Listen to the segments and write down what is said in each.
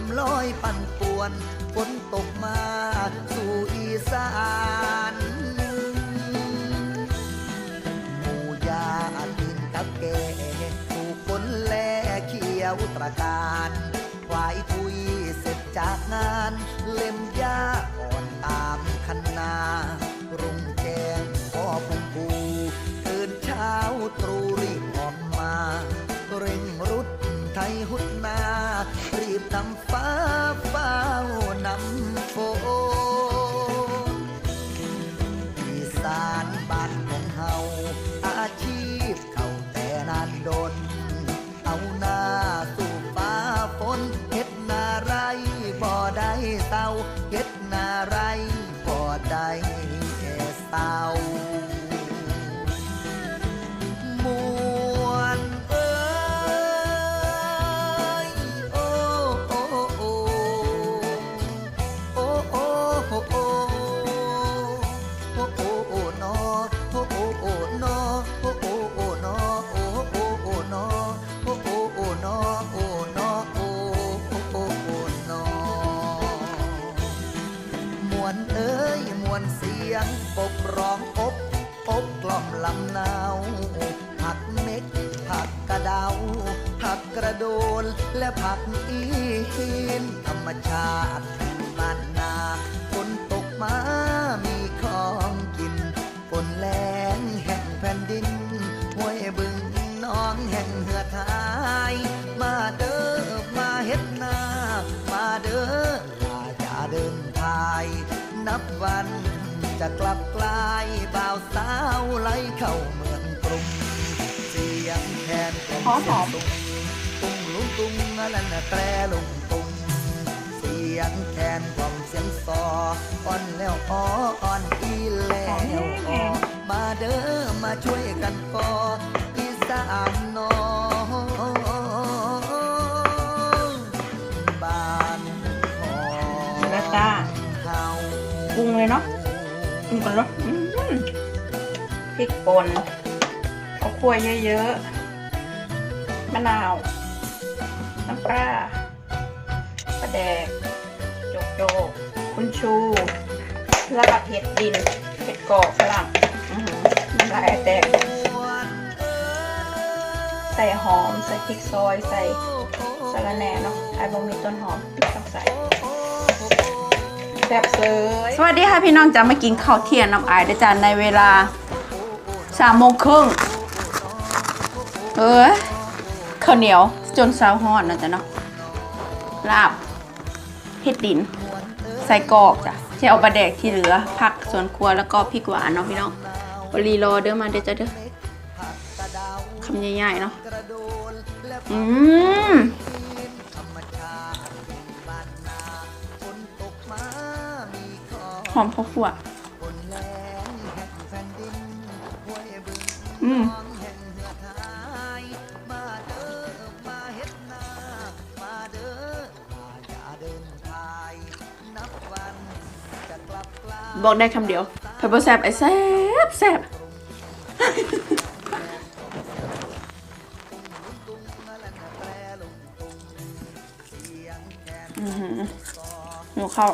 ำลอยปั่นป่วนฝนตกมาสู่อีสานหมูยาดินกับแกถูกฝนแลเขียวตระการควายทุยเสร็จจากงานเล่มยา และผักอีหินธรรมชาติบ้านนาฝนตกมามีของกินฝนแรงแห่งแผ่นดินห้วยบึงน้องแห่งเหือดหาย มาเด้อมาเฮ็ดนา มาเด้อลาจะเดินทาย นับวันจะกลับกลายบ่าวสาวไหลเข้าเมืองกรุงเสียงแคนกลหอมหอมตุงลุง ตุงอะไรนะแตรลุงตุงเสียงแคนกล่อมเสียงซออ่อนแล้วอ้ออ่อนอีแล้วอ้อมาเด้อมาช่วยกันกออีสานนองบ้านของแล้วจ้าเฮาปรุงเลยเนาะปรุงก่อนเนาะอืมพริกป่นข้าวคั่วเยอะๆมะนาว ปลาปลาแดกโจกโจกคุณชูแล้วก็เห็ดดินเห็ดกรอบฝรั่งน้ำลายแตกใส่หอม ใส่พริกซอย ใส่สะระแหน่เนาะไอ้บงมีต้นหอมต้องใส่แซ่บเลยสวัสดีค่ะพี่น้องจะมากินข้าวเที่ยงน้ำอายได้จานในเวลาสามโมงครึ่งเออข้าวเหนียว จนสาวฮอดนะจ๊ะเนาะลาบเห็ดดิน ใส่กอกจ้ะที่เอาปลาแดกที่เหลือผักสวนครัวแล้วก็พริกหวานเนาะพี่น้องบรีรอเด้อมาเด้อจ้ะเด้อคำใหญ่ๆเนาะอืมหอมข้าวคั่วอืม บอกได้คำเดียวเปเปอร์แซบไอ้แซบแซบอือหือหนูเข้า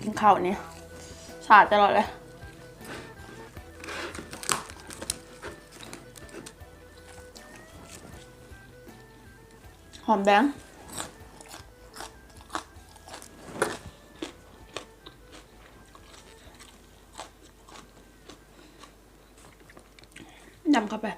กินข้าวเนี่ยสาดตลอดเลย อมแดง ยำเข้าไป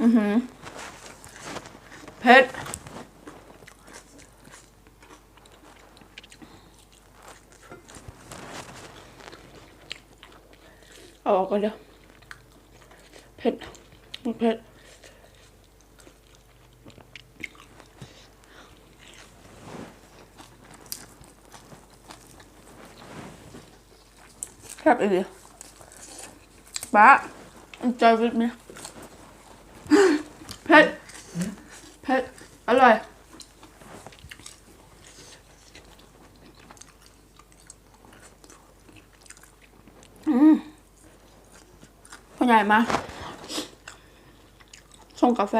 嗯哼。Mm hmm. ผ็ดเอาออกก่อนเดี๋ยวเผ็ดมัเผ็ดแซ่บอีกเลยป้า enjoy with ร่อย อืมพ่อใหญ่มาส่งกาแฟ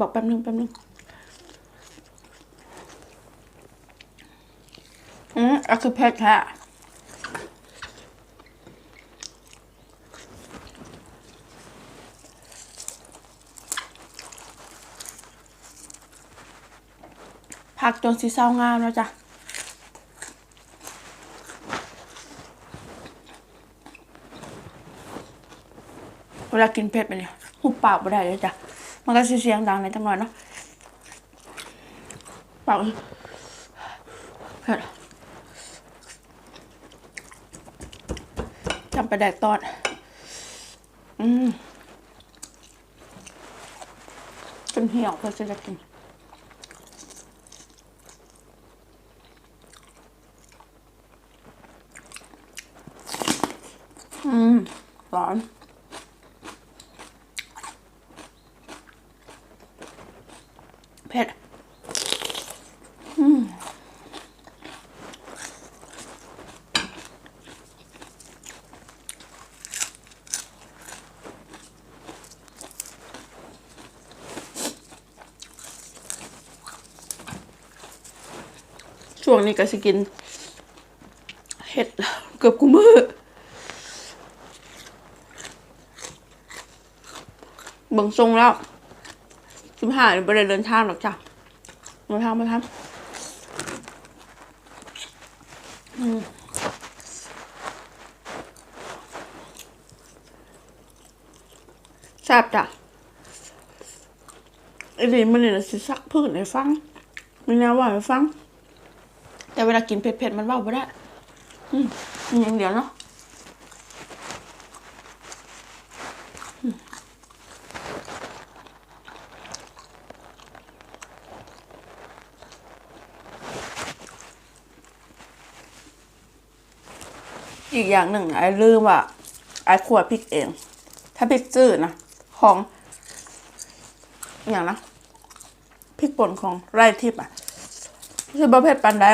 บอกแป๊บนึงแป๊บนึงอืมอันคือเผ็ดแท้ ผักจนสีเศร้างามแล้วจ้ะเวลากินเผ็ดไปเนี่ยหุบปากไม่ได้เลยจ้ะ มันก็เสียงดังในอยจังหน่อยเนาะปากเผ็ดจำไปแดกตอดอืมจนเหี่ยวเพื่อจะกิน อืม ร้อนเผ็ดช่วงนี้ก็สิกินเห็ดเกือบกูมือ เบิ่งทรงแล้วสิบห้าไม่ได้เดินทางหรอกจ้ะเดินทางมาทำอืมแซ่บจ้ะไอ้นี่มันเนี่ยสิซักพืชให้ฟังมันแนวว่าให้ฟัง แต่เวลากินเผ็ดๆมันเว่าไม่ได้อืมอืมอย่างเดียวเนาะ อีกอย่างหนึ่งไอ้ลืมว่าไอ้ขวดพริกเอง ถ้าพริกจืดนะของอย่างนะพริกป่นของไร่ทิพย์อะคือประเภทปันได้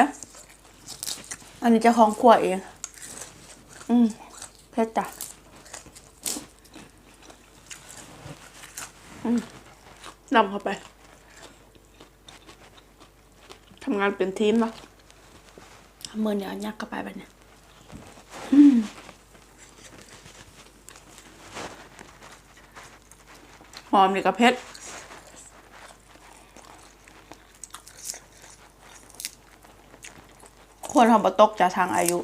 อันนี้จะของขวดเอง อืมเผ็ดจ้ะอืมนำเข้าไป ทำงานเป็นทีมเนาะเมือเนี่ยเอายักเข้าไปแบบเนี้ย หอมนี่ก็เผ็ดควรทำประตกจากทางอายุ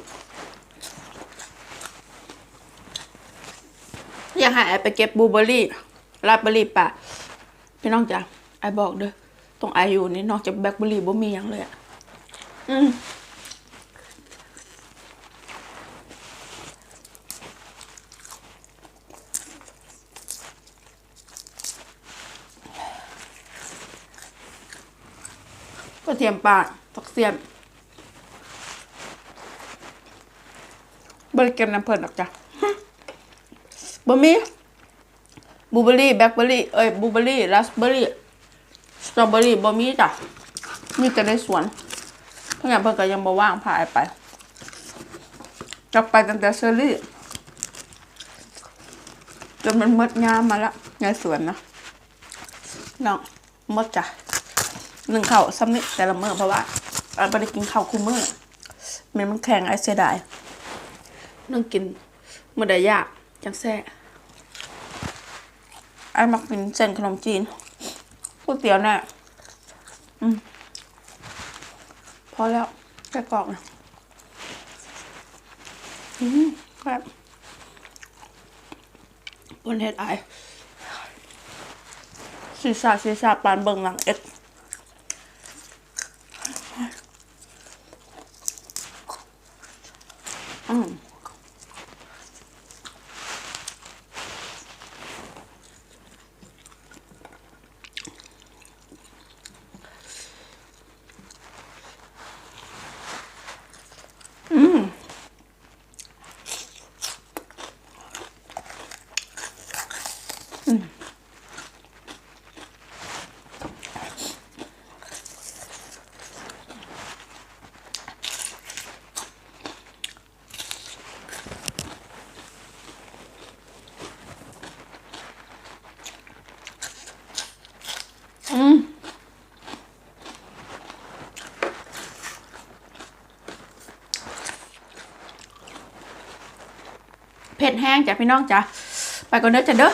อยากให้ไอไปเก็บบลูเบอร์รี่ราสเบอร์รี่ปะพี่น้องจ๋าไอบอกเด้อตรงอายุนี่นอกจากแบล็คเบอร์รี่บ่มีอย่างเลยอะอืม กระเทียมป่าตักเสียมบริเกมน้ำเพิ่นหรอกจ้ะบะมีบลูเบอรี่แบล็คเบอรี่เอ้ยบลูเบอรี่ราสเบอรี่สตรอเบอรี่บะมีจ้ะมีแต่ในสวนเพราะงั้นเพิ่นก็ยังบ่ว่างพาไปจะไปตั้งแต่เชอรี่จนมันมดงามมาละในสวนนะน้องมดจ้ะ หนึ่งเข่าวซ้ำนิดแต่ละมื้อเพราะว่าเราไม่ได้กินข้าวคู่มื้อแมันมันแข็งไอเสียดายนึ่งกินมื้อใดยากจังแซ่ไอ้มักกินเส้นขนมจีนก๋วยเตี๋ยวเนี่ยอืมพอแล้วแค่กรอกนะอืมครับบนเฮ็ดไอายซีซ่าซีซ่าปานเบิงหลังเอ็ดอืมอืม เผ็ดแห้งจ้ะพี่น้องจ้ะไปก่อนเด้อจ้ะเด้อ